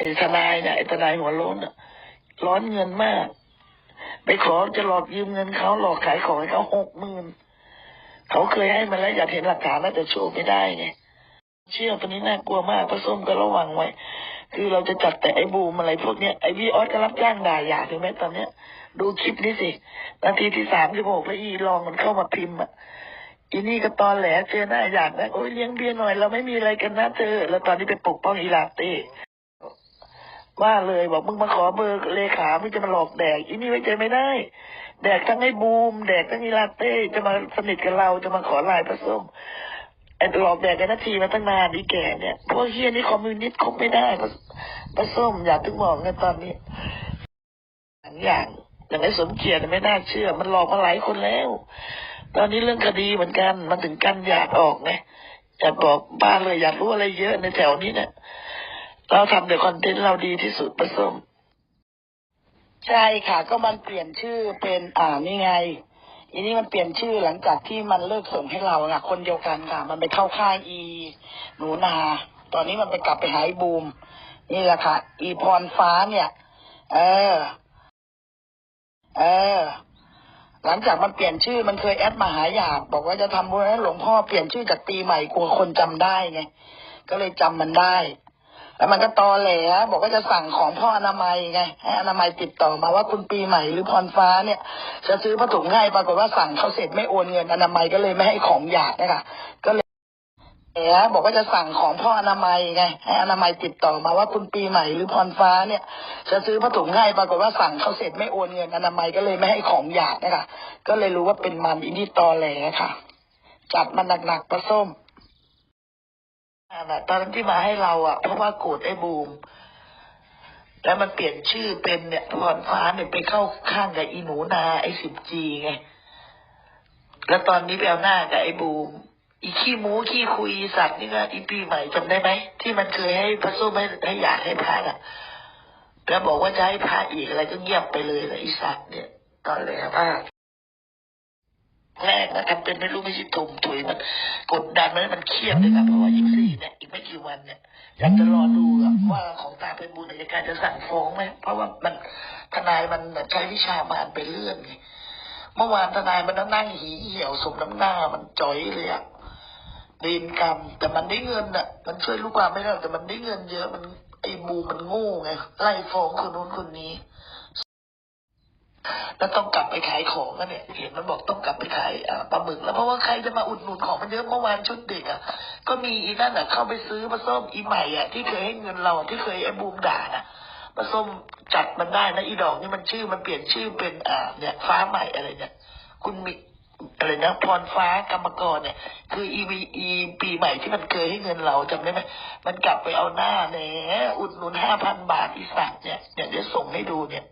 ไอ้ทนายเนี่ยไอ้ทนายหัวโล้นอะร้อนเงินมาก ไปขอจะหลอกยืมเงินเขาหลอกขายของให้เขาหกหมื่นเขาเคยให้มาแล้วอยากเห็นหลักฐานน่โชว์ไม่ได้ไงเชื่อตัวนี้น่ากลัวมากพระส้มก็ระวังไว้ คือเราจะจัดแต่ไอ้บูมอะไรพวกเนี้ยไอ้พี่ออสก็รับจ้างด่าหยาถึงแม้ตอนเนี้ย ดูคลิปนี้สินาทีที่สามสิบหกแล้วอีลองมันเข้ามาพิมพ์อะอีนี่ก็ตอนแหลเจอหน้าอยากนะโอ้ยเลี้ยงเบียร์หน่อยเราไม่มีอะไรกันนะเธอ แล้วตอนนี้ไปปกป้องอีลาเต้ ว่าเลยบอกมึงมาขอเบอร์เลขาไมึงจะมาหลอกแดกอีนี่ไว้ใจไม่ได้ แดกทั้งไอ้บูม แดกทั้งอีลาเต้จะมาสนิทกับเราจะมาขอลน์ผสมไอ้หลอกแดกกันนาทีมาตั้งนานอีแก่เนี่ยพวกเฮียนี่คอมมิวนิสต์คบไม่ได้ผสผสมอย่าถึงบอกนะตอนนี้หลอย่างอย่างไอ้สมเกียรติไม่น่าเชื่อ มันหลอกมาหลายคนแล้ว ตอนนี้เรื่องคดีเหมือนกัน มันถึงกันอยากออกไงอยากบอกบ้านเลยอยากรู้อะไรเยอะในแถวนี้เนี่ย เราทำแต่คอนเทนต์เราดีที่สุดประสม ใช่ค่ะ ก็มันเปลี่ยนชื่อเป็นอ่านี่ไงอีนี่มันเปลี่ยนชื่อหลังจากที่มันเลิกส่งให้เราอะคนเดียวกันค่ะ มันไปเข้าค่ายอี หนูนา ตอนนี้มันไปกลับไปหาไอ้บูม นี่แหละค่ะ อีพรฟ้าเนี่ย เออ เออ หลังจากมันเปลี่ยนชื่อมันเคยแอดมาหาหยาบบอกว่าจะทำบุญให้หลวงพ่อเปลี่ยนชื่อจากปีใหม่กลัวคนจำได้ไง ก็เลยจำมันได้ แล้วมันก็ตอแหลบอกว่าจะสั่งของพ่ออนามัยไงให้อนามัยติดต่อมาว่าคุณปีใหม่หรือพรฟ้าเนี่ย จะซื้อผ้าถุงให้ปรากฏว่าสั่งเขาเสร็จไม่โอนเงินอนามัยก็เลยไม่ให้ของหยาดนะคะก็เลยแหลบอกว่าจะสั่งของพ่ออนามัยไงให้อนามัยติดต่อมาว่าคุณปีใหม่หรือพรฟ้าเนี่ย จะซื้อผ้าถุงให้ปรากฏว่าสั่งเขาเสร็จไม่โอนเงินอนามัยก็เลยไม่ให้ของหยาดนะคะก็เลยรู้ว่าเป็นมันอินที่ตอแหลค่ะจัดมันหนักๆปลาส้ม ตอนนั้นที่มาให้เราอะเพราะว่าโกรธไอ้บูมแล้วมันเปลี่ยนชื่อเป็นเนี่ยพรฟ้าเนี่ยไปเข้าข้างกับอีหนูนาไอ้สิบจีไง แล้วตอนนี้ไปเอาหน้ากับไอ้บูม อีขี้หมูขี้คุยสัตว์นี่ก็อีปีใหม่จำได้ไหมที่มันเคยให้พระส้มให้ให้อยากให้พระอะแล้วบอกว่าจะให้พระอีกอะไรก็เงียบไปเลยนะไอีสัตว์เนี่ย ตอนแรกมาก แรกนะทำเป็นไม่รู้ไม่ใช่ตุ่มถุยมันกดดันมันให้มันเครียดเลยนะเพราะว่ายี่สี่เนี่ยอีกไม่กี่วันเนี่ยอยากจะรอดูอะว่าของตาเป็นบุญอัยการจะสั่งฟ้องไหมเพราะว่ามันทนายมันใช้วิชามานไปเลื่อนไงเมื่อวานทนายมันนั่งหีเหี่ยวสมน้ำหน้ามันจ่อยเลยอะเวรกรรม แต่มันได้เงินอะมันช่วยลูกความไม่ได้หรอกแต่มันได้เงินเยอะมันไอ้บูมันโง่ไงไล่ฟ้องคนนู้นคนนี้ แล้วต้องกลับไปขายของกันเนี่ยเห็นมันบอกต้องกลับไปขายปลาหมึกแล้วเพราะว่าใครจะมาอุดหนุนของมันเยอะเมื่อวานชุดเด็กอะก็มีอีนั่นอะเข้าไปซื้อมาส้มอีใหม่อะที่เคยให้เงินเราที่เคยไอ้บูมด่านะมาส้มจัดมันได้นะอีดอกนี่มันชื่อมันเปลี่ยนชื่อเป็นอ่าเนี่ยฟ้าใหม่อะไรเนี่ย คุณมิอะไรนะพรฟ้ากรรมกรเนี่ย คืออีวีอีปีใหม่ที่มันเคยให้เงินเราจำได้ไหมมันกลับไปเอาหน้าแหนอุดหนุนห้าพันบาทอีสัตว์เนี่ยเดี๋ยวจะส่งให้ดูเนี่ย